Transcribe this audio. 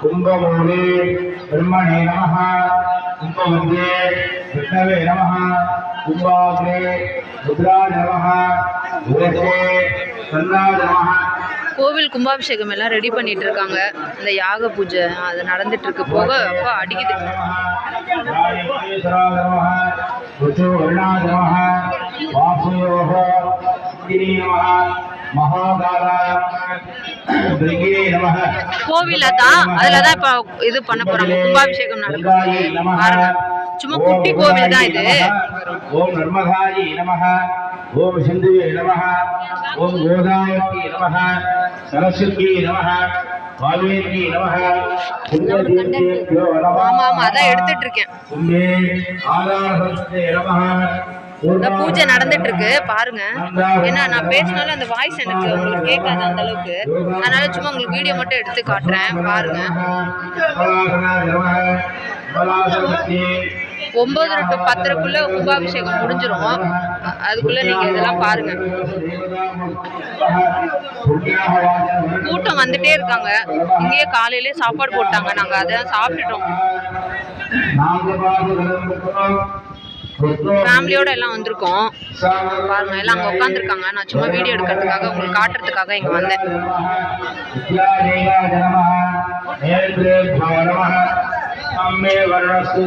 கும்பமூலே பிரம்மணே நமः கும்பமத்தியே விஷ்ணவே நமः கும்பாக்ரே ருத்ராய நமः உரசே சன்னாய நமः கோவில் கும்பாபிஷேகம் எல்லாம் ரெடி பண்ணிட்டு இருக்காங்க இந்த யாக பூஜை அது நடந்துட்டு இருக்கு போக அப்பா அடிக்குது. கோவில தான் அதுல தான் இப்ப இது பண்ண போறாங்க. கும்பாபிஷேகம் நடக்கும். பாருங்க. சும்மா குட்டி கோவில் தான் இது. ஓம் நர்மதாயி நமः ஓம் சிந்துவே நமः ஓம் கோதாவதி நமः சரஸ்வதி நமः காவேரி நமः புண்ணியதீர்த்தேभ्यो நமः ஆமா ஆமா அதான் எடுத்துட்டு இருக்கேன். இந்த பூஜை நடந்துட்டு இருக்கு பாருங்க. ஏன்னா நான் பேசினாலும் அந்த வாய்ஸ் எனக்கு உங்களுக்கு கேட்காது அந்த அளவுக்கு. அதனால சும்மா உங்களுக்கு வீடியோ மட்டும் எடுத்து காட்டுறேன் பாருங்க. ஒன்பது டு பத்தரைக்குள்ள கும்பாபிஷேகம் முடிஞ்சிரும். அதுக்குள்ள நீங்க இதெல்லாம் பாருங்க. கூட்டம் வந்துட்டே இருக்காங்க. இங்கேயே காலையிலே சாப்பாடு போட்டாங்க. நாங்க அதை சாப்பிட்டுட்டோம். ஃபேமிலியோட எல்லாம் வந்திருக்கோம் பாருங்க எல்லாம் அங்கே உட்காந்துருக்காங்க நான் சும்மா வீடியோ எடுக்கிறதுக்காக உங்களுக்கு காட்டுறதுக்காக இங்கே வந்தேன் அம்மே வர்ணஸ்து